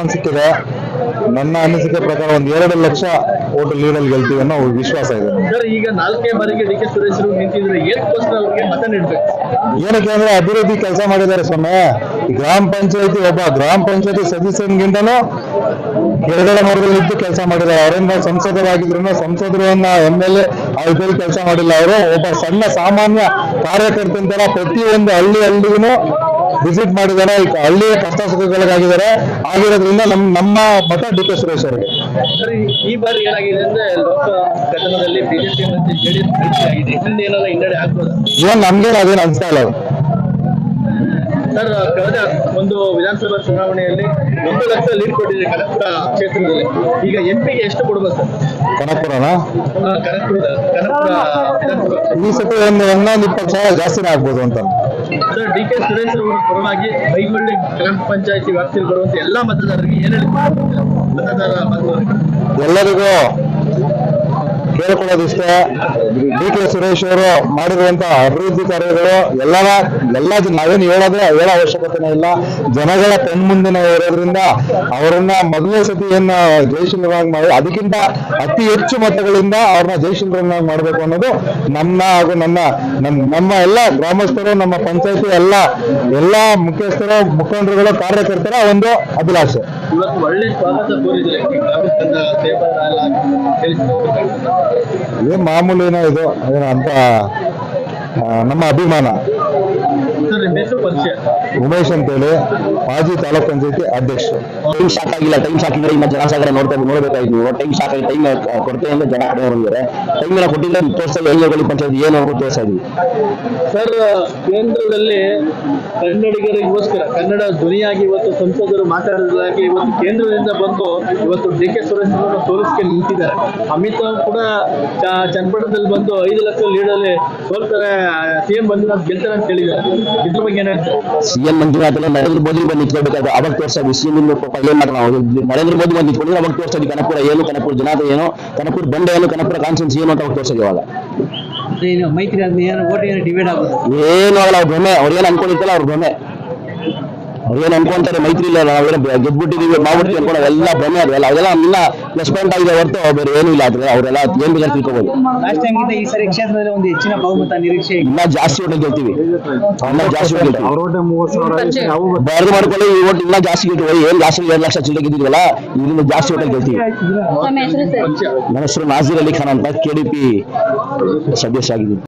Response ಸಿಕ್ಕಿದೆ ನನ್ನ ಅನಿಸಿಕೆ ಪ್ರಕಾರ ಒಂದ್ ಎರಡು ಲಕ್ಷ ಓಟು ಲೀಡಲ್ಲಿ ಗೆಲ್ತೀವಿ ಅನ್ನೋ ವಿಶ್ವಾಸ ಇದೆ. ಸರ್ ಈಗ ನಾಲ್ಕೇ ಬಾರಿಗೆ ಡಿ ಕೆ ಸುರೇಶ್ ನಿಂತಿದ್ರೆ ಏನಕ್ಕೋಸ್ಕರ ಅವ್ರಿಗೆ ಮತ ನೀಡಬೇಕು? ಏನಕ್ಕೆ ಅಂದ್ರೆ ಅಭಿವೃದ್ಧಿ ಕೆಲಸ ಮಾಡಿದ್ದಾರೆ ಸ್ವಾಮಿ. ಗ್ರಾಮ ಪಂಚಾಯತಿ ಒಬ್ಬ ಗ್ರಾಮ ಪಂಚಾಯತಿ ಸದಸ್ಯನಿಗಿಂತನೂ ಕೆಳಗಡೆ ಮರದಲ್ಲಿ ಇದ್ದು ಕೆಲಸ ಮಾಡಿದ್ದಾರೆ. ಅವರಿಂದ ಸಂಸದರಾಗಿದ್ರು ಸಂಸದರನ್ನ ಎಂ ಎಲ್ ಎ ಅವ್ರ ಕೆಲಸ ಮಾಡಿಲ್ಲ. ಅವರು ಒಬ್ಬ ಸಣ್ಣ ಸಾಮಾನ್ಯ ಕಾರ್ಯಕರ್ತಂತರ ಪ್ರತಿಯೊಂದು ಹಳ್ಳಿ ಹಳ್ಳಿಗೂ ವಿಸಿಟ್ ಮಾಡಿದ್ದಾರೆ ಹಳ್ಳಿಯ ಕಷ್ಟ ಸುಖಗಳಿಗಾಗಿದ್ದಾರೆ ಆಗಿರೋದ್ರಿಂದ ನಮ್ ನಮ್ಮ ಮತ ಡಿ ಕೆ ಸುರೇಶ್ ಅವರಿಗೆ. ಸರ್ ಈ- ಬಾರಿ ಏನಾಗಿದೆ ಅಂದ್ರೆ ಲೋಕ ಕಥನದಲ್ಲಿ ಬಿಜೆಪಿ ಮತ್ತೆ ಜೆಡಿಎಸ್ ಮೈತ್ರಿ ಆಗಿದೆ ಹಿಂದೆ ಏನಾದ್ರು ಹಿನ್ನಡೆ ಆಗ್ಬೋದು? ಏನ್ ನಮ್ಗೇನು ಅದೇನು ಅನ್ಸ್ತಾ ಇಲ್ಲ ಸರ್ ಕಳೆದ ಒಂದು ವಿಧಾನಸಭಾ ಚುನಾವಣೆಯಲ್ಲಿ ಒಂದು ಲಕ್ಷ ಲೀಡ್ ಕೊಟ್ಟಿದೆ ಕನಕಪುರ ಕ್ಷೇತ್ರದಲ್ಲಿ. ಈಗ ಎಂಪಿಗೆ ಎಷ್ಟು ಕೊಡ್ಬೋದು ಸರ್? ಕನಕಪುರನ? ಕನಕಪುರ ಕನಕಪುರ. ಈ ಸತಿ ಒಂದು ಹನ್ನೊಂದು ಇಪ್ಪತ್ತು ಸಾವಿರ ಜಾಸ್ತಿನೇ ಆಗ್ಬೋದು ಅಂತ. ಸರ್ ಡಿ ಕೆ ಸುರೇಶ್ ಅವರ ಪರವಾಗಿ ಬೈಗುಳ್ಳಿ ಗ್ರಾಮ ಪಂಚಾಯತಿ ವ್ಯಾಪ್ತಿಯಲ್ಲಿ ಬರುವಂತ ಎಲ್ಲಾ ಮತದಾರರಿಗೆ ಏನ್ ಹೇಳಿ ಮತದಾರ ಎಲ್ಲರಿಗೂ ಕೇಳ್ಕೊಳ್ಳೋದಿಷ್ಟೇ ಡಿ ಕೆ ಸುರೇಶ್ ಅವರು ಮಾಡಿರುವಂತ ಅಭಿವೃದ್ಧಿ ಕಾರ್ಯಗಳು ಎಲ್ಲರ, ಎಲ್ಲ ನಾವೇನು ಹೇಳೋದೇ ಹೇಳೋ ಅವಶ್ಯಕತೆನೇ ಇಲ್ಲ. ಜನಗಳ ಕಣ್ಮುಂದಿನ ಇರೋದ್ರಿಂದ ಅವರನ್ನ ಮೊದಲನೇ ಸತಿ ಏನ ಜಯಶೀಲರಾಗಿ ಮಾಡಿ, ಅದಕ್ಕಿಂತ ಅತಿ ಹೆಚ್ಚು ಮತಗಳಿಂದ ಅವ್ರನ್ನ ಜಯಶೀಲರನ್ನಾಗಿ ಮಾಡಬೇಕು ಅನ್ನೋದು ನಮ್ಮ ಹಾಗೂ ನನ್ನ ನಮ್ಮ ಎಲ್ಲ ಗ್ರಾಮಸ್ಥರು, ನಮ್ಮ ಪಂಚಾಯತಿ ಎಲ್ಲ ಎಲ್ಲ ಮುಖ್ಯಸ್ಥರು, ಮುಖಂಡರುಗಳು, ಕಾರ್ಯಕರ್ತರ ಒಂದು ಅಭಿಲಾಷೆ. ಇವತ್ತು ಒಳ್ಳೆ ಸ್ವಾಗತ ಕೋರಿದ್ರೆ. ಇದೇ ಮಾಮೂಲಿನ ಇದು ಏನೋ ಅಂತ ನಮ್ಮ ಅಭಿಮಾನ ಸರ್ ನಿಮ್ಮ ಹೆಸರು ಪರಿಚಯ ಉಮೇಶ್ ಅಂತೇಳಿ ಮಾಜಿ ತಾಲೂಕ್ ಪಂಚಾಯತಿ ಅಧ್ಯಕ್ಷ ಟೈಮ್ ಆಗಿಲ್ಲ ಟೈಮ್ ಸಾಕಿದ್ರೆ ಇನ್ನ ಜನಸಾಗರ ನೋಡ್ತಾ ನೋಡ್ಬೇಕಾಯ್ತು ನೀವು. ಟೈಮ್ ಆಗಿ ಟೈಮ್ ಕೊಡ್ತೇವೆ ಜನ ಹೊರಗಿದ್ದಾರೆ ಟೈಮ್ ಎಲ್ಲ ಕೊಟ್ಟಿಲ್ಲ ತೋರಿಸ್ತಾ ಎಲ್ಲಿ ಪಂಚಾಯತ್ ಏನು ತೋರಿಸ್ತಾ ಇದೀವಿ ಸರ್ ಕೇಂದ್ರದಲ್ಲಿ ಕನ್ನಡಿಗರಿಗೋಸ್ಕರ ಕನ್ನಡ ಧ್ವನಿಯಾಗಿ ಇವತ್ತು ಸಂಸದರು ಮಾತಾಡೋದಾಗಿ ಇವತ್ತು ಕೇಂದ್ರದಿಂದ ಬಂದು ಇವತ್ತು ಡಿ ಕೆ ಸುರೇಶ್ ಅವರನ್ನು ಸೋಲಿಸ್ಕೆ ನಿಂತಿದ್ದಾರೆ. ಅಮಿತ್ ಶಾ ಕೂಡ ಚನ್ನಪಟ್ಟಣದಲ್ಲಿ ಬಂದು ಐದು ಲಕ್ಷ ಲೀಡಲ್ಲಿ ಸೋಲ್ತಾರೆ ಸಿಎಂ ಮಂಜುನಾಥ್ ಗೆಲ್ತಾರೆ ಅಂತ ಹೇಳಿದ್ದಾರೆ. ಇದ್ರ ಬಗ್ಗೆ ಸಿಎಂ ಮಂಜುನಾಥ್ ನರೇಂದ್ರ ಮೋದಿ ಬಂದು ನಿಂತ್ಕೊಳ್ಬೇಕಾದ್ರೆ ಅವಾಗ ಮಾತ್ರ ನಾವು ನರೇಂದ್ರ ಮೋದಿ ಬಂದು ನಿಂತ್ಕೊಂಡಿದ್ರೆ ಅವಾಗ ತೋರಿಸ್ತಾ ಕನಪುರ ಏನು ಕನಪುರ ಜನತೆ ಏನು ಕನಪುರ ಬಂಡೆ ಏನು ಕನಪುರ ಕಾನ್ಸೆನ್ಸ್ ಏನು ಅಂತ ಅವಾಗ ತೋರಿಸ್ತಾ ಇವಾಗ ಏನು ಮೈತ್ರಿ ಡಿವೈಡ್ ಆಗೋದು ಏನು ಆಗಲ್ಲ ಅವ್ರ ಭ್ರಮೆ. ಅವ್ರು ಏನು ಅನ್ಕೊಂಡಿರ್ತಾರ ಅವ್ರ ಭ್ರಮೆ. ಅವ್ರೇನು ಅನ್ಕೊಂತಾರೆ ಮೈತ್ರಿ ಇಲ್ಲ ನಾವೇನು ಗೆದ್ಬಿಟ್ಟಿದೀವಿ ಮಾಡ್ಬಿಡ್ತೀವಿ ಅನ್ಕೊಂಡು ಎಲ್ಲ ಭ್ರಮೆ ಅದೆಲ್ಲ ಅದೆಲ್ಲ ಪ್ಲಸ್ ಪಾಯಿಂಟ್ ಆಗಿದೆ ಹೊರತು ಬೇರೆ ಏನೂ ಇಲ್ಲ ಆದ್ರೆ ಅವರೆಲ್ಲ ಏನ್ ಬೇಕಾದ್ರೆ ತಿಳ್ಕೊಬೋದು. ಲಾಸ್ಟ್ ಟೈಮ್ಗಿಂತ ಈ ಸರಿ ಕ್ಷೇತ್ರದಲ್ಲಿ ಒಂದು ಹೆಚ್ಚಿನ ಬಹುಮತ ನಿರೀಕ್ಷೆ ಇನ್ನ ಜಾಸ್ತಿ ಓಟ್ ಗೆಲ್ತೀವಿ. ಇನ್ನ ಜಾಸ್ತಿ ಓಟ್ ಗೆಲ್ತೀವಿ. ಬರ್ದು ಮಾಡ್ಕೊಳ್ಳಿ ಈ ಓಟ್ ಇನ್ನ ಜಾಸ್ತಿ ಗೆಲ್ತೀವಿ. ಏನ್ ಜಾಸ್ತಿ ಎರಡು ಲಕ್ಷ ಚಿಲ್ಲರೆ ಗೆದ್ದಿದ್ವಲ್ಲ ಇದರಿಂದ ಜಾಸ್ತಿ ಓಟ್ ಗೆಲ್ತೀವಿ. ನಮ್ಮ ನನ್ನ ಹೆಸರು ನಾಜೀರ್ ಅಲಿ ಖಾನ್ ಅಂತ ಕೆಡಿಪಿ ಸದಸ್ಯ ಆಗಿದ್ದೀನಿ.